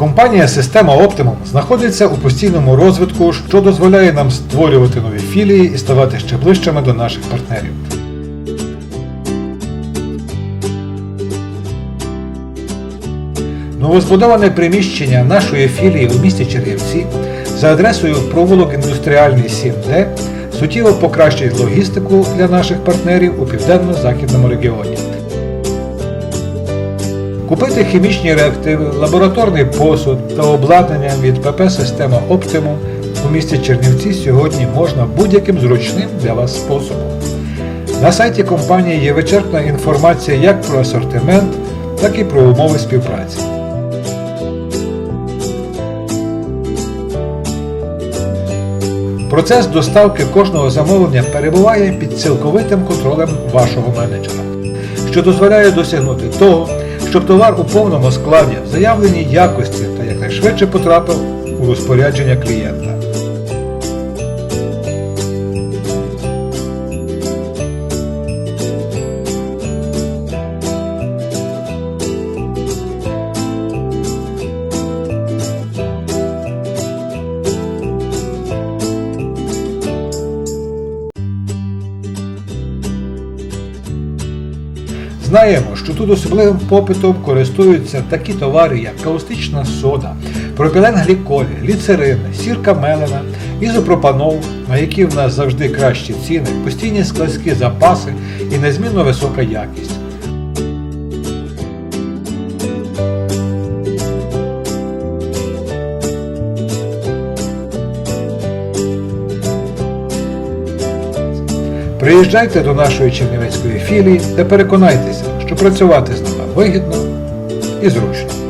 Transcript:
Компанія Система Optimum знаходиться у постійному розвитку, що дозволяє нам створювати нові філії і ставати ще ближчими до наших партнерів. Новозбудоване приміщення нашої філії у місті Чернівці за адресою провулок індустріальний 7D суттєво покращить логістику для наших партнерів у південно-західному регіоні. Купити хімічні реактиви, лабораторний посуд та обладнання від ПП Система Optimum у місті Чернівці сьогодні можна будь-яким зручним для вас способом. На сайті компанії є вичерпна інформація як про асортимент, так і про умови співпраці. Процес доставки кожного замовлення перебуває під цілковитим контролем вашого менеджера, що дозволяє досягнути того, щоб товар у повному складі заявленій якості та якнайшвидше потрапив у розпорядження клієнта. Знаємо, що тут особливим попитом користуються такі товари, як каустична сода, пропіленгліколь, гліцерин, сірка мелена, ізопропанол, на які в нас завжди кращі ціни, постійні складські запаси і незмінно висока якість. Приїжджайте до нашої чернівецької філії та переконайтеся, що працювати з нами вигідно і зручно.